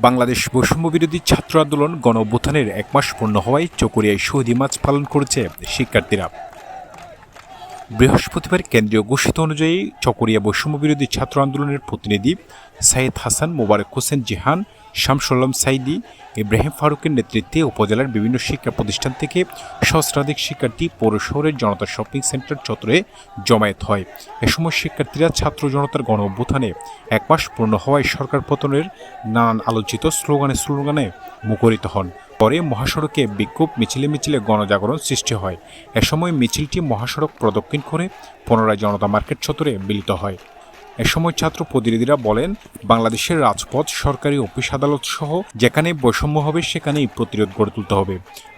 বাংলাদেশ বৈষম্য বিরোধী ছাত্র আন্দোলন গণ অভ্যুত্থানের এক মাস পূর্ণ হওয়ায় চকরিয়ায় শহীদ মাছ পালন করেছে শিক্ষার্থীরা। বৃহস্পতিবার কেন্দ্রীয় ঘোষিত অনুযায়ী চকরিয়া বৈষম্য বিরোধী ছাত্র আন্দোলনের প্রতিনিধি সাইদ হাসান, মোবারক হোসেন জিহান শামসুল্লাম সাইদি, ইব্রাহিম ফারুকের নেতৃত্বে উপজেলার বিভিন্ন শিক্ষা প্রতিষ্ঠান থেকে সহস্রাধিক শিক্ষার্থী পৌর শহরের জনতা শপিং সেন্টার চত্বরে জমায়েত হয়। এ সময় শিক্ষার্থীরা ছাত্র জনতার গণ অভ্যুত্থানে এক মাস পূর্ণ হওয়ায় সরকার পতনের নানান আলোচিত স্লোগানে স্লোগানে মুখরিত হন। পরে মহাসড়কে বিক্ষোভ মিছিলে মিছিলে গণজাগরণ সৃষ্টি হয়। এ সময় মিছিলটি মহাসড়ক প্রদক্ষিণ করে পুনরায় জনতা মার্কেট চত্বরে মিলিত হয়। এ সময় ছাত্র প্রতিনিধিরা বলেন, বাংলাদেশের রাজপথ, সরকারি অফিস, আদালত সহ যেখানে বৈষম্য হবে সেখানেই প্রতিরোধ গড়ে তুলতে হবে।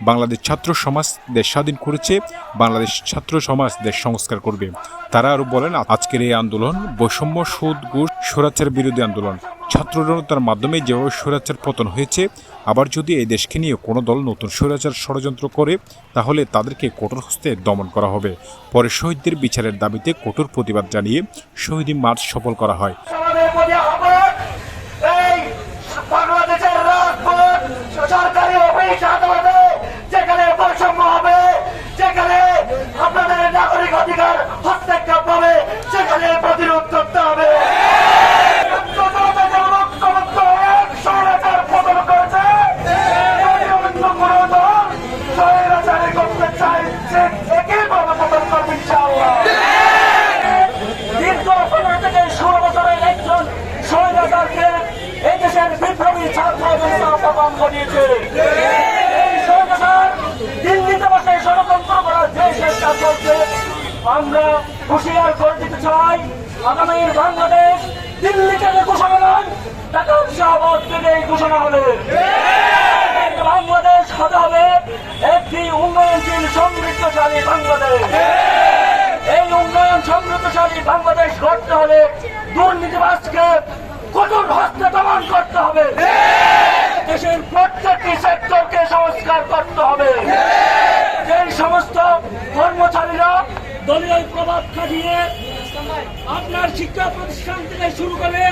বাংলাদেশ ছাত্র সমাজ দেশ স্বাধীন করেছে, বাংলাদেশ ছাত্র সমাজ দেশ সংস্কার করবে। তারা আরও বলেন, আজকের এই আন্দোলন বৈষম্য, সুদ, ঘুষ স্বরাচার বিরোধী আন্দোলন। ছাত্র জনতার মাধ্যমে যেভাবে স্বৈরাচার পতন হয়েছে, আবার যদি এই দেশকে নিয়ে কোনো দল নতুন স্বৈরাচার ষড়যন্ত্র করে, তাহলে তাদেরকে কঠোর হস্তে দমন করা হবে। পরে শহীদদের বিচারের দাবিতে কঠোর প্রতিবাদ জানিয়ে শহীদী মার্চ সফল করা হয় আমাদের প্রতি আহ্বান এই বাংলাদেশের রাজপথ সরকারি অফিস আদালতে যেখানে বৈষম্য হবে যেখানে আপনাদের নাগরিক অধিকার হস্তক্ষেপ হবে সেখানে প্রতিরোধ করতে হবে মুখ্যমন্ত্রী এক স্বৈরাচার পতন করেছে অন্য কোনো দল স্বৈরাচারে করতে চায় সে একইভাবে পতন করবে ইনশাআল্লাহ দীর্ঘ পনেরো থেকে ষোলো বছরের একজন স্বৈরাচারকে এই দেশের বিপ্লবী ছাত্র আগামীর বাংলাদেশ হতে হবে একটি উন্নয়নশীল সমৃদ্ধশালী বাংলাদেশ। এই উন্নয়ন সমৃদ্ধশালী বাংলাদেশ গড়তে হলে দুর্নীতিবাজকে কঠোর হস্তে দমন করতে হবে দেশের প্রত্যেকটি সেক্টরকে সংস্কার করতে হবে। যেই সমস্ত কর্মচারীরা দলীয় প্রভাব খাটিয়ে আপনার শিক্ষা প্রতিষ্ঠান থেকে শুরু করে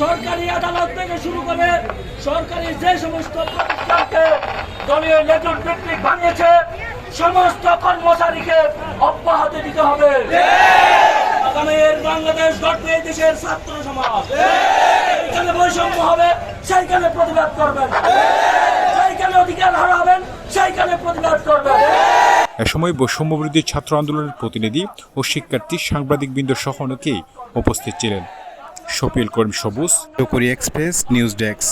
সরকারি আদালত থেকে শুরু করে সরকারি যে সমস্ত প্রতিষ্ঠানকে দলীয় লেজুর ভিত্তিক বানিয়েছে, সমস্ত কর্মচারীকে অব্যাহতি দিতে হবে। বাংলাদেশ এই দেশের ছাত্র সমাজ। বৈষম্য হবে, সেইখানে প্রতিবাদ করবেন। সেইখানে অধিকার হারাবেন সেইখানে প্রতিবাদ করবে। এ সময় বৈষম্য বিরোধী ছাত্র আন্দোলনের প্রতিনিধি ও শিক্ষার্থী সাংবাদিকবৃন্দ সহ অনেকেই উপস্থিত ছিলেন। সপিল করিম সবুজ এক্সপ্রেস নিউজ ডেস্ক।